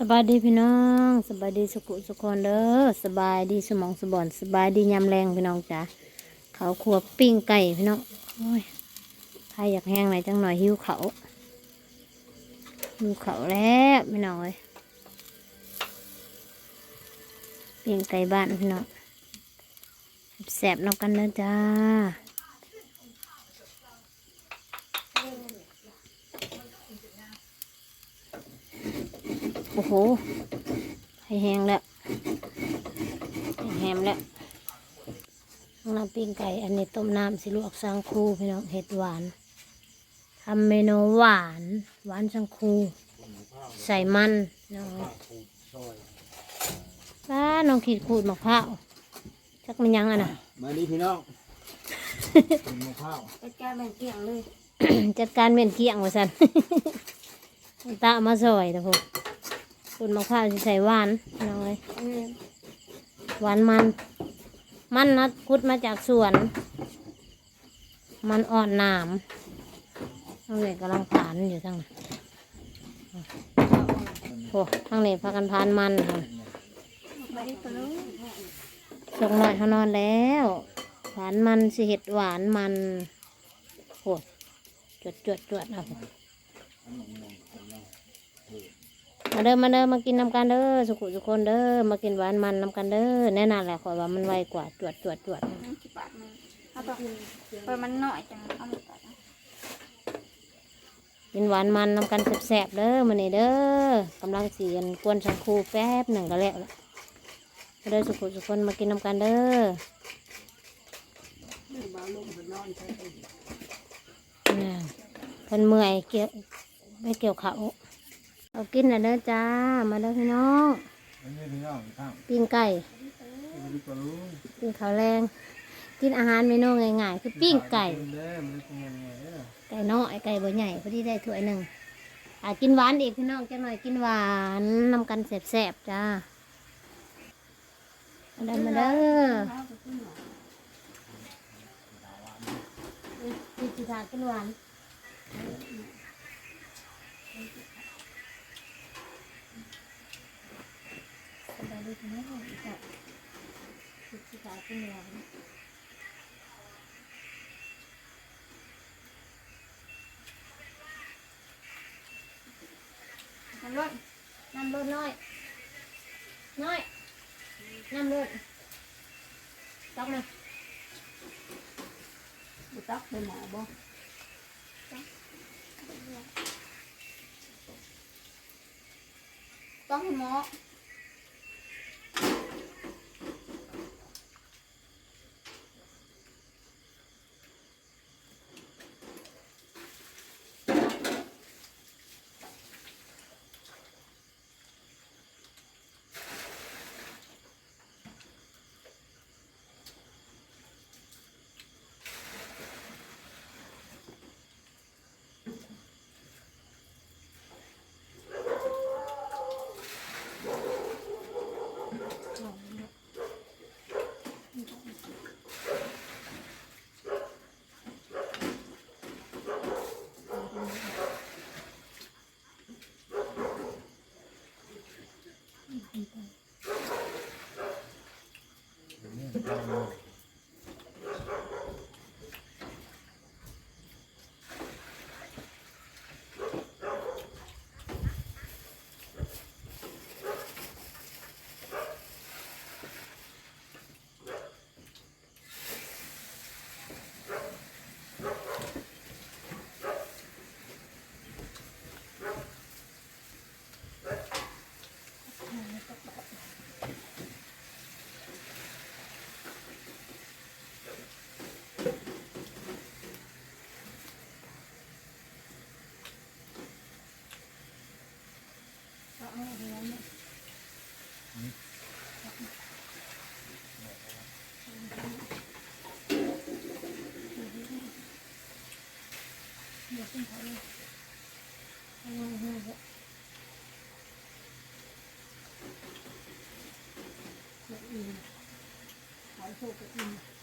สบายดีพี่น้องสบายดีสุขุสุขคนเด้อสบายดีสมองสบอนสบายดียำแรงพี่น้องจ้ะเขาครัวปิ้งไก่พี่น้องโอ้ยใครอยากแห้งไหนอยจังหน่อยหิวเขาหิวเขาแล้วพี่น้องเอ้ยปิ้งไก่บ้านพี่น้องแสบๆนองกันเด้อจ้า โอ้โหให้แห้งแล้วให้แห้งแล้วข้างหน้าปิ้งไก่ อันนี้ต้มน้ำสิลวกสังคูพี่น้องเห็ดหวานทำเมนูหวาน หวานสังคู ใส่มันน้องป้าน้องขีดขูดมะพร้าวจักมันยังอะนะมาดีพี่น้องกินหมูข้าวจัดการแบ่งเกลี่ยงเลย จัดการเมียนเกี้ยงว่าสันตาเอามาซอยนะพวก ขูดมะพร้าวสิใส่หวานน้องเลยเออหวานมัน มันนะคุดมาจากสวน มันอ่อนหนามทางนี้กำลังผ่านอยู่ทางนั้นโอ้ทางนี้พากันผ่านมันค่ะไม่ได้ปลุกส่งหน่อยเขานอนแล้วหวานมันสิเห็ดหวานมันโอ้จวดจวดจวดเอา มาเด้อมาเด้อมากินน้ำกันเด้อสุขุสุคนเด้อมากินหวานมันน้ำกันเด้อแน่นอนแหละขอยว่ามันไวกว่าจวดจวดจวดน้ำกี่บาทมึงเอาต่อเปิดมันหน่อยจังเอาไม่ตัดนะกินหวานมันนำกันแสบๆเด้อมันนี่เด้อกำลังเสียนกวนสังคูแป๊บหนึ่งก็แล้วละมาเด้อสุขุสุคนมากินน้ำกันเด้อน่ะเพิ่นเมื่อยเกี่ยวไม่เกี่ยวเขา เอากินน่ะเด้อจ้า มาเด้อพี่น้องอันนี้พี่น้องข้างปิ้งไก่มาดีกว่าลุงปิ้งข้าวแรง กินอาหารเมนูง่ายๆคือปิ้งไก่ เด้อมันได้กินยังไงเด้อไก่น้อยไก่บ่ใหญ่พอดีได้ถ้วยหนึ่งอากินหวานอีกพี่น้องจังหน่อยกินหวานนำกันแสบๆจ้ามาเด้อมาเด้อกินสิทากินหวานสบายดีพี่น้องอีกแล้วกินสิทากินหวาน น้ำรถน้ำรดน้อยน้อยน้ำรด ตักมาบุตักเป็นห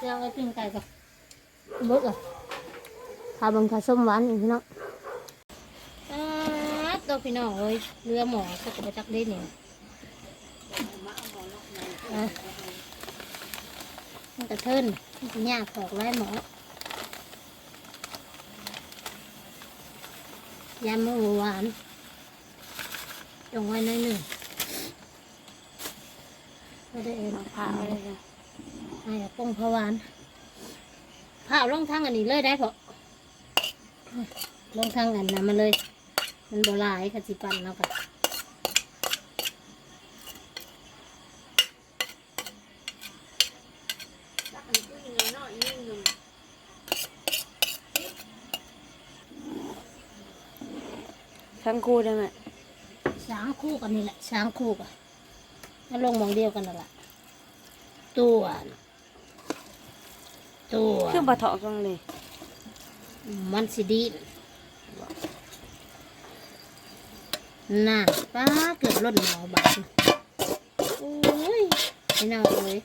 เรื่องไอ้ปิ้งไก่ก่อนเบิกอะพาบังคาส้มหวานอีกพี่น้องตัวพี่น้องเอ้ยเรือหมอสักกระจักได้เนี่ยมันกระเทินมันจะยากถอกไล่หมอยำมะหวานจงไว้หน้อยหนึ่งไม่ได้เอ็นผ่าเลยจ้ะ ให้ปงพะหวานผ่าลงทางอันนี้เลยได้พอลงทางอันนั้นมาเลย มันโบหลายกะจิปันแล้วกันทั้งคู่ได้ไหมช้างคู่กันนี่แหละช้างคู่กันแล้วลงหมองเดียวกันนั่นแหละตัวน่ะ ตัวคือบ่เถาะกันเลย มันสิดีนน่ะป้าเกือบล่นหมอบาดน่ะโอ้ยไอ้น้าเอ้ย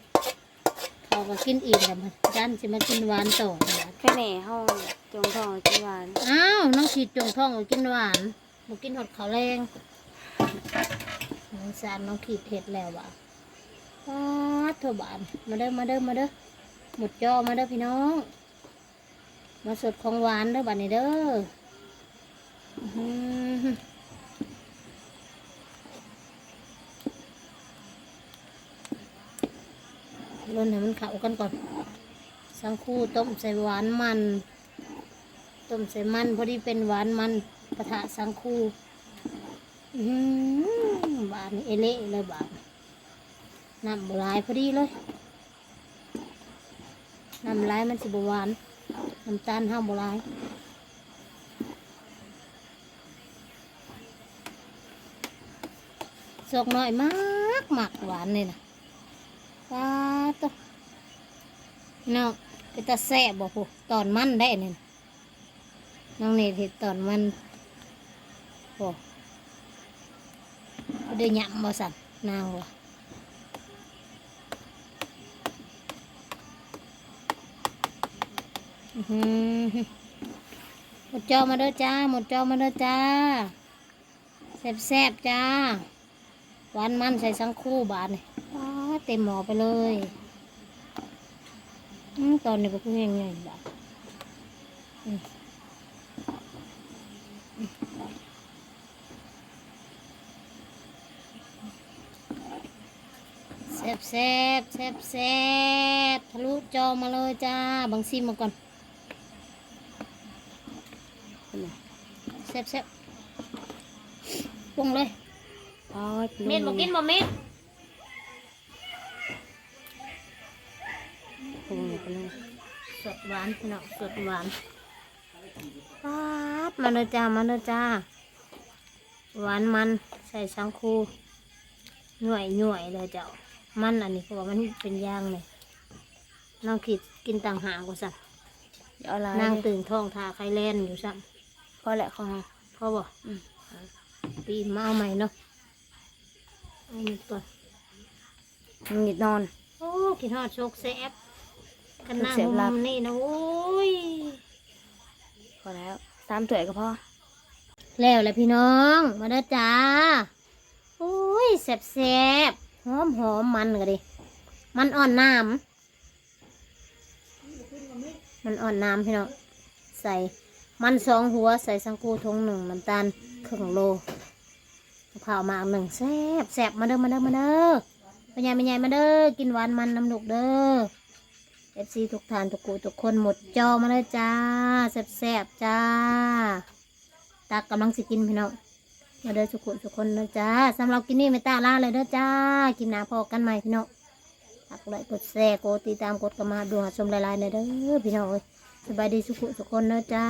เขาก็กินอีกแล้วมันจันสิมากินหวานต่อนะแค่แหน่เฮาจงทองกินหวาน อ้าวน้องขีดจงท้องก็กินหวานบ่กินหอดข้าวแรงน้องสารน้องขีดเห็ดแล้วว่ะป้าดเถอะบานมาเด้อมาเด้อมาเด้อ หมดจอมาเด้อพี่น้อง มาสดของหวานเด้อบานนี้เด้ออื้อหือลนให้มันเข้ากันก่อน สังคู่ต้มใส่หวานมัน ต้มใส่มันพอดีเป็นหวานมันปะทะสังคู่อื้อหือบานเอเละเลยบานน้ำลายพอดีเลย น้ำลายมันสิบหวาน น้ำตาลห้ามบลายสกหน่อยมากหมากหวานเลยนะว้าตัวน้องเป็นตาแซ่บบอกผูตอนมันได้เนี่ยน้องเนตเห็ดตอนมันโอ้เดือยำมาสั่นนางวะ หมดจอมาเด้อจ้า หมดจอมาเด้อจ้าแซ่บๆจ้า หวานมันใส่สังคู่บาทนี่เต็มหมอไปเลยอตอนนี้ก็คือยังไงบาทแซบแซบแซบแซบทะลุจอมาเลยจ้าบังซิมมาก่อน ซบแซบปรุงเลยอ๋อเม็ดบอกกินบ่เม็ดปรุงไปเลยสดหวานพี่น้องสดหวานป๊าบมาเลยจ้ามาเลยจ้า หวานมันใส่ชังคูหน่วยหน่วยเลยเจ้า มันอันนี้เพราะว่ามันเป็นย่างเลยน้องขีดกินต่างหากว่าสัตว์เดี๋ยวเอาลายนางตื่นท้องทาไข่แลนอยู่ซ้ พอแหละของเฮาำพ่อบอกปีนมาเอาใหม่เนาะเอาหมดก่อนมันนิดนอนโอ้กินทอดโชกแซ่บกันนั่งโชคแซ่บมุลับมนี่นะโอ้ยพอแล้วสามถ้วยก็พอแล้วแหละพี่น้องมาเด้อจ้าโอ้ยแซ่บแซ่บหอมหอมมันก็ดิมันอ่อนน้ำมันอ่อนน้ำพี่น้องใส่ มันสองหัวใส่สังกูทงหนึ่งน้ำตาลครึ่งโลมะพร้ามากหนึ่งแซบแซบมาเด้อมาเด้อมาเด้อป็นไงเป็นไงมาเด้อกินหวานมันน้ำดุกเด้อเอฟซีทุกทานทุกกูทุกคนหมดจอมาเลยจ้าแซบแซบจ้าตากำลังสิกินพี่น้องมาเด้อสุขุสุกคนนะจ้าสำหรับกินนี่ไม่ตาล่าเลยเด้อจ้ากินหนาพอกันใหม่พี่น้องตักเลยกดแชร์กดติดตามกดกระมาดูหาชมหลายๆเลยเด้อพี่น้อง สบายดีสุขุสุขคนเด้อจ้า